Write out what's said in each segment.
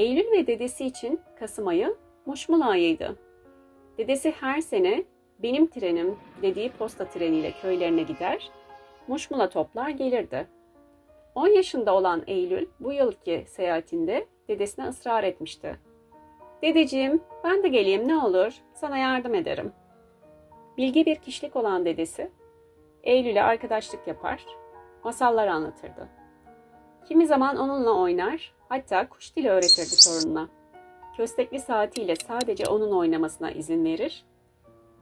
Eylül ve dedesi için Kasım ayı muşmula ayıydı. Dedesi her sene benim trenim dediği posta treniyle köylerine gider, muşmula toplar gelirdi. 10 yaşında olan Eylül bu yılki seyahatinde dedesine ısrar etmişti. Dedeciğim ben de geleyim ne olur sana yardım ederim. Bilgi bir kişilik olan dedesi Eylül'e arkadaşlık yapar, masallar anlatırdı. Kimi zaman onunla oynar, hatta kuş dili öğretirdi torununa. Köstekli saatiyle sadece onun oynamasına izin verir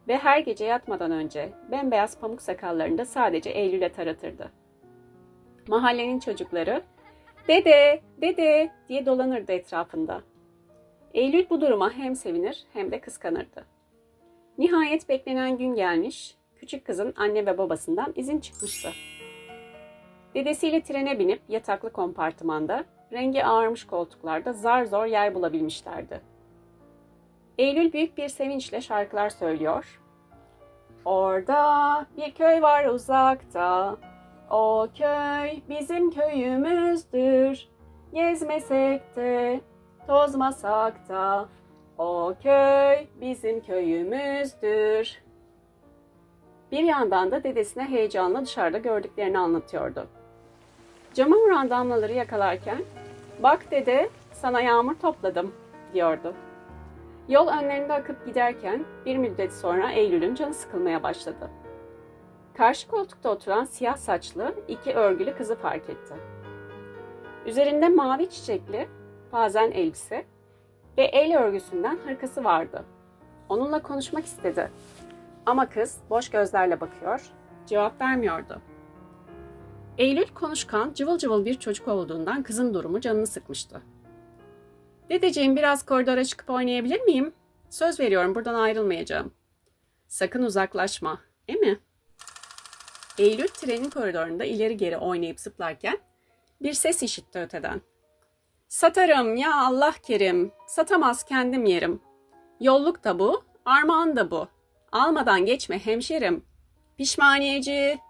ve her gece yatmadan önce bembeyaz pamuk sakallarını da sadece Eylül'e taratırdı. Mahallenin çocukları "Dede, dede" diye dolanırdı etrafında. Eylül bu duruma hem sevinir hem de kıskanırdı. Nihayet beklenen gün gelmiş, küçük kızın anne ve babasından izin çıkmıştı. Dedesiyle trene binip yataklı kompartımanda, rengi ağarmış koltuklarda zar zor yer bulabilmişlerdi. Eylül büyük bir sevinçle şarkılar söylüyor. Orada bir köy var uzakta, o köy bizim köyümüzdür. Gezmesek de, tozmasak da, o köy bizim köyümüzdür. Bir yandan da dedesine heyecanla dışarıda gördüklerini anlatıyordu. Cama vuran damlaları yakalarken, bak dede sana yağmur topladım diyordu. Yol önlerinde akıp giderken bir müddet sonra Eylül'ün canı sıkılmaya başladı. Karşı koltukta oturan siyah saçlı iki örgülü kızı fark etti. Üzerinde mavi çiçekli bazen elbise ve el örgüsünden hırkası vardı. Onunla konuşmak istedi. Ama kız boş gözlerle bakıyor, cevap vermiyordu. Eylül konuşkan, cıvıl cıvıl bir çocuk olduğundan kızın durumu canını sıkmıştı. Dedeciğim biraz koridora çıkıp oynayabilir miyim? Söz veriyorum buradan ayrılmayacağım. Sakın uzaklaşma, değil mi? Eylül trenin koridorunda ileri geri oynayıp zıplarken bir ses işitti öteden. Satarım ya Allah kerim, satamaz kendim yerim. Yolluk da bu, armağan da bu. Almadan geçme hemşerim. Pişmaniyeci.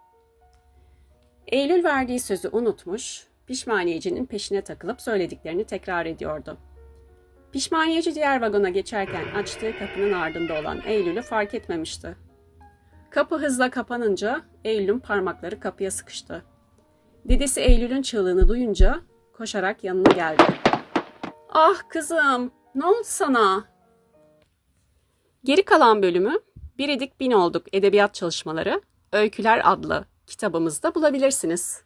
Eylül verdiği sözü unutmuş, pişmaniyecinin peşine takılıp söylediklerini tekrar ediyordu. Pişmaniyeci diğer vagona geçerken açtığı kapının ardında olan Eylül'ü fark etmemişti. Kapı hızla kapanınca Eylül'ün parmakları kapıya sıkıştı. Dedesi Eylül'ün çığlığını duyunca koşarak yanına geldi. Ah kızım, ne oldu sana? Geri kalan bölümü Biridik Bin Olduk Edebiyat Çalışmaları Öyküler adlı kitabımızda bulabilirsiniz.